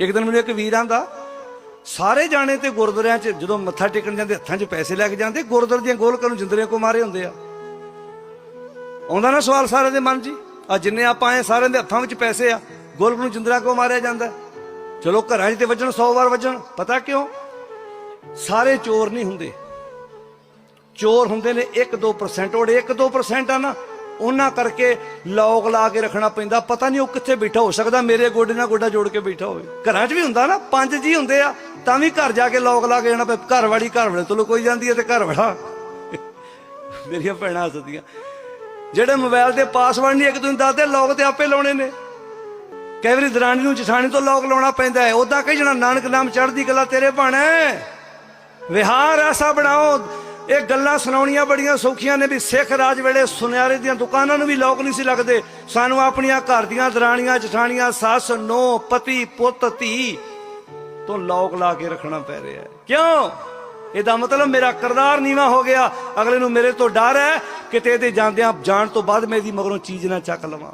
ਇੱਕ ਦਿਨ ਮੈਨੂੰ ਇੱਕ ਵੀਰ ਆਂਦਾ, ਸਾਰੇ ਜਾਣੇ ਤੇ ਗੁਰਦੁਆਰਿਆਂ 'ਚ ਜਦੋਂ ਮੱਥਾ ਟੇਕਣ ਜਾਂਦੇ, ਹੱਥਾਂ 'ਚ ਪੈਸੇ ਲੈ ਕੇ ਜਾਂਦੇ, ਗੁਰਦੁਆਰੇ ਦੀਆਂ ਗੋਲਕਾਂ ਨੂੰ ਜਿੰਦਰੇ ਕੋ ਮਾਰੇ ਹੁੰਦੇ ਆ। ਆਉਂਦਾ ਨਾ ਸਵਾਲ ਸਾਰਿਆਂ ਦੇ ਮਨ 'ਚ ਆ ਜਿੰਨੇ ਆਪਾਂ ਆਏ ਸਾਰਿਆਂ ਦੇ ਹੱਥਾਂ ਵਿੱਚ ਪੈਸੇ ਆ, ਗੋਲਕ ਨੂੰ ਜਿੰਦਰਾ ਕੋ ਮਾਰਿਆ ਜਾਂਦਾ। ਚਲੋ ਘਰਾਂ 'ਚ ਤੇ ਵੱਜਣ 100 ਵਾਰ ਵੱਜਣ, ਪਤਾ ਕਿਉਂ? ਸਾਰੇ ਚੋਰ ਨਹੀਂ ਹੁੰਦੇ। ਚੋਰ ਹੁੰਦੇ ਨੇ 1-2% ਉਹ 1-2% ਆ ਨਾ ਉਹਨਾਂ ਕਰਕੇ ਲੋਕ ਲਾ ਕੇ ਰੱਖਣਾ ਪੈਂਦਾ। ਪਤਾ ਨਹੀਂ ਉਹ ਕਿੱਥੇ ਬੈਠਾ ਹੋ ਸਕਦਾ, ਮੇਰੇ ਗੋਡੇ ਨਾਲ ਗੋਡਾ ਜੋੜ ਕੇ ਬੈਠਾ ਹੋਵੇ। ਘਰਾਂ 'ਚ ਵੀ ਹੁੰਦਾ ਨਾ, ਪੰਜ ਜੀ ਹੁੰਦੇ ਆ, ਤਾਂ ਵੀ ਘਰ ਜਾ ਕੇ ਲੋਕ ਲਾ ਕੇ ਜਾਣਾ ਪਏ ਘਰ ਵਾਲੀ ਘਰ ਵਾਲੇ ਤੋਂ ਕੋਈ ਜਾਂਦੀ ਹੈ ਤੇ ਘਰ ਵਾਲਾ ਮੇਰੀਆਂ ਭੈਣਾਂ ਹੱਸਦੀਆਂ। ਜਿਹੜੇ ਮੋਬਾਈਲ ਦੇ ਪਾਸਵਰਡ ਨਹੀਂ ਇੱਕ ਦੂਜੇ ਦੱਸਦੇ, ਲੋਕ ਤੇ ਆਪੇ ਲਾਉਣੇ ਨੇ। ਕਈ ਵਾਰੀ ਦਰਾਣੀ ਨੂੰ ਜਠਾਣੀ ਤੋਂ ਲੋਕ ਲਾਉਣਾ ਪੈਂਦਾ ਹੈ। ਉਦਾਂ ਕਹੀ ਜਣਾ, ਨਾਨਕ ਨਾਮ ਚੜ੍ਹਦੀ ਕਲਾ ਤੇਰੇ ਭਾਣੇ। ਵਿਹਾਰ ਐਸਾ ਬਣਾਓ ਇਹ ਗੱਲਾਂ ਸੁਣਾਉਣੀਆਂ ਬੜੀਆਂ ਸੌਖੀਆਂ ਨੇ ਵੀ ਸਿੱਖ ਰਾਜ ਵੇਲੇ ਸੁਨਿਆਰੇ ਦੀਆਂ ਦੁਕਾਨਾਂ ਨੂੰ ਵੀ ਲੋਕ ਨਹੀਂ ਸੀ ਲੱਗਦੇ। ਸਾਨੂੰ ਆਪਣੀਆਂ ਘਰ ਦੀਆਂ ਦਰਾਣੀਆਂ, ਜਠਾਣੀਆਂ, ਸੱਸ, ਨੋ, ਪਤੀ, ਪੁੱਤ, ਧੀ ਤੋਂ ਲੋਕ ਲਾ ਕੇ ਰੱਖਣਾ ਪੈ ਰਿਹਾ ਹੈ। ਕਿਉਂ? ਇਹਦਾ ਮਤਲਬ ਮੇਰਾ ਕਰਦਾਰ ਨੀਵਾ ਹੋ ਗਿਆ। ਅਗਲੇ ਨੂੰ ਮੇਰੇ ਤੋਂ ਡਰ ਹੈ ਕਿਤੇ ਇਹਦੇ ਜਾਂਦਿਆਂ ਜਾਣ ਤੋਂ ਬਾਅਦ ਮੈਂ ਇਹਦੀ ਮਗਰੋਂ ਚੀਜ਼ ਨਾ ਚੱਕ ਲਵਾਂ।